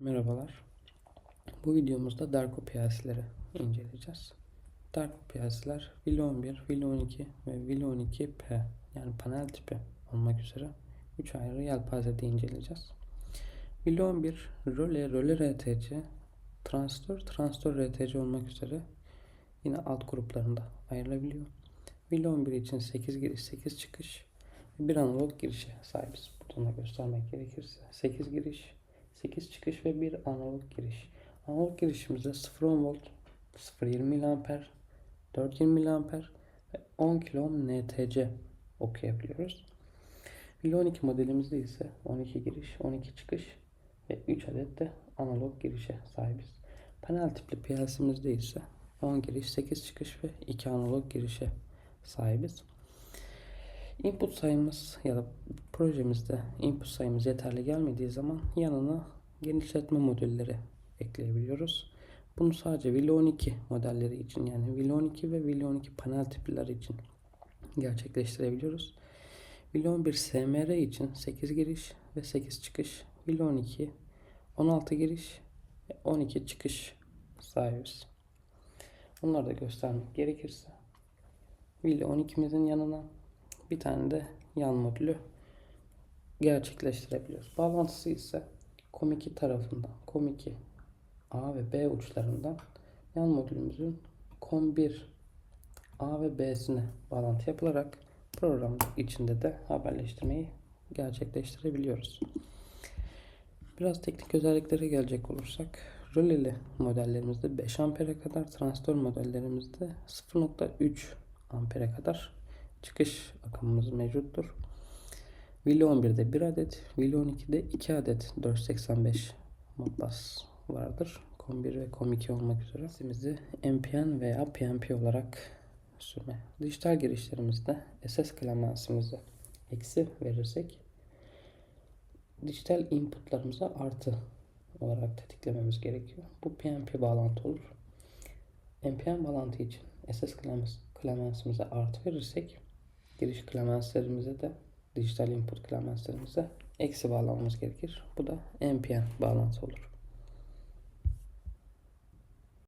Merhabalar. Bu videomuzda Darko piyasileri inceleyeceğiz. Darko piyasiler Vilo 11, Vilo 12 ve Vilo 12P yani panel tipi olmak üzere 3 ayrı yelpazede inceleyeceğiz. Vilo 11 röle, röle RTC, transistör, transistör RTC olmak üzere yine alt gruplarında ayrılabiliyor. Vilo 11 için 8 giriş, 8 çıkış bir analog girişe sahibiz. Butonla göstermek gerekirse 8 giriş, 8 çıkış ve bir analog giriş. Analog girişimizde 0.10 volt, 0.20 mAh, 420 mAh ve 10 kilo NTC okuyabiliyoruz. Vilo 12 modelimizde ise 12 giriş, 12 çıkış ve 3 adet de analog girişe sahibiz. Panel tipli PLC'mizde ise 10 giriş, 8 çıkış ve 2 analog girişe sahibiz. Input sayımız ya da projemizde input sayımız yeterli gelmediği zaman yanına genişletme modülleri ekleyebiliyoruz. Bunu sadece Vilo 12 modelleri için yani Vilo 12 ve Vilo 12 panel tipleri için gerçekleştirebiliyoruz. Vilo 11 SMR için 8 giriş ve 8 çıkış. Vilo 12 16 giriş ve 12 çıkış sahibiz. Bunları da göstermek gerekirse Vilo 12'mizin yanına bir tane de yan modülü gerçekleştirebiliyoruz. Bağlantısı ise COM2 tarafından, COM2 A ve B uçlarından yan modülümüzün COM1 A ve B'sine bağlantı yapılarak program içinde de haberleştirmeyi gerçekleştirebiliyoruz. Biraz teknik özelliklere gelecek olursak röleli modellerimizde 5 ampere kadar, transistör modellerimizde 0.3 ampere kadar çıkış akımımız mevcuttur. Vilo 11'de 1 adet, Vilo 12'de 2 adet 485 Modbus vardır. COM1 ve COM2 olmak üzere. Sesimizi NPN veya PNP olarak sürme. Dijital girişlerimizde SS klemensimizi eksi verirsek dijital inputlarımıza artı olarak tetiklememiz gerekiyor. Bu PNP bağlantı olur. NPN bağlantı için SS klemensimize artı verirsek giriş klemenslerimize de dijital input klemenslerimize eksi bağlamamız gerekir. Bu da NPN bağlantı olur.